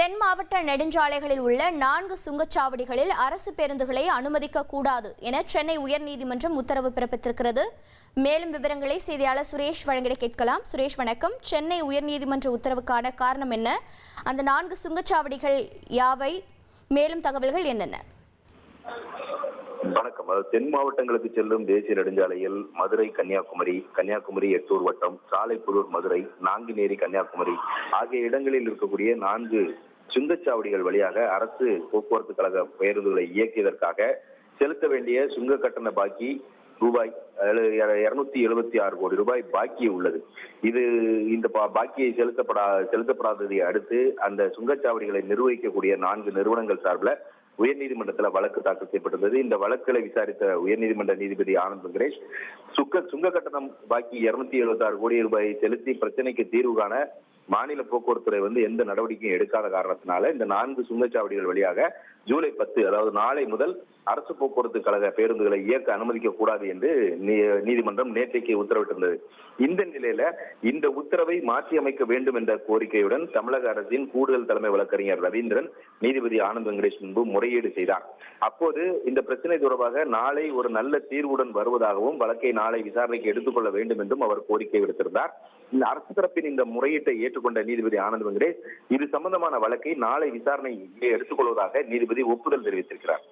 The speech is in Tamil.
தென் மாவட்ட நெடுஞ்சாலைகளில் உள்ள நான்கு சுங்கச்சாவடிகளில் அரசு பேருந்துகளை அனுமதிக்க கூடாது என சென்னை உயர்நீதிமன்றம் உத்தரவு பிறப்பித்திருக்கிறது. மேலும் விவரங்களை செய்தியாளர் சுரேஷ் வழங்கிட கேட்கலாம். சுரேஷ் வணக்கம். சென்னை உயர்நீதிமன்ற உத்தரவுக்கான காரணம் என்ன? அந்த நான்கு சுங்கச்சாவடிகள் யாவை? மேலும் தகவல்கள் என்னென்ன? வணக்கம். அதாவது தென் மாவட்டங்களுக்கு செல்லும் தேசிய நெடுஞ்சாலையில் மதுரை கன்னியாகுமரி கன்னியாகுமரி எட்டூர் வட்டம் சாலைப்புதூர் மதுரை நாங்குநேரி கன்னியாகுமரி ஆகிய இடங்களில் இருக்கக்கூடிய நான்கு சுங்கச்சாவடிகள் வழியாக அரசு போக்குவரத்து கழக பேருந்துகளை இயக்கியதற்காக செலுத்த வேண்டிய சுங்க கட்டண பாக்கி ரூபாய் இருநூத்தி எழுபத்தி ஆறு கோடி ரூபாய் பாக்கி உள்ளது. இது இந்த பா- பாக்கியை செலுத்தப்படா செலுத்தப்படாததை அடுத்து அந்த சுங்கச்சாவடிகளை நிர்வகிக்கக்கூடிய நான்கு நிறுவனங்கள் சார்பில் உயர்நீதிமன்றத்தில் வழக்கு தாக்கல் செய்யப்பட்டிருந்தது. இந்த வழக்குகளை விசாரித்த உயர்நீதிமன்ற நீதிபதி ஆனந்த் வெங்கடேஷ் சுக்க சுங்க கட்டணம் பாக்கி இருநூத்தி எழுபத்தி ஆறு கோடி ரூபாயை செலுத்தி பிரச்சனைக்கு தீர்வு காண மாநில போக்குவரத்துறை வந்து எந்த நடவடிக்கையும் எடுக்காத காரணத்தினால இந்த நான்கு சுங்கச்சாவடிகள் வழியாக ஜூலை பத்து அதாவது நாளை முதல் அரசு போக்குவரத்து கழக பேருந்துகளை இயக்க அனுமதிக்க கூடாது என்று நீ- நீதிமன்றம் நேற்றைக்கு உத்தரவிட்டிருந்தது. இந்த நிலையில இந்த உத்தரவை மாற்றி அமைக்க வேண்டும் என்ற கோரிக்கையுடன் தமிழக அரசின் கூடுதல் தலைமை வழக்கறிஞர் ரவீந்திரன் நீதிபதி ஆனந்த் வெங்கடேஷ் முன்பு முறையீடு செய்தார். அப்போது இந்த பிரச்சனை தொடர்பாக நாளை ஒரு நல்ல தீர்வுடன் வருவதாகவும் வழக்கை நாளை விசாரணைக்கு எடுத்துக்கொள்ள வேண்டும் என்றும் அவர் கோரிக்கை விடுத்திருந்தார். இந்த அரசு தரப்பின் இந்த முறையீட்டை ஏற்றுக்கொண்ட நீதிபதி ஆனந்த் வெங்கடேஷ் இது சம்பந்தமான வழக்கை நாளை விசாரணை எடுத்துக்கொள்வதாக நீதிபதி ஒப்புதல் தெரிவித்திருக்கிறார்.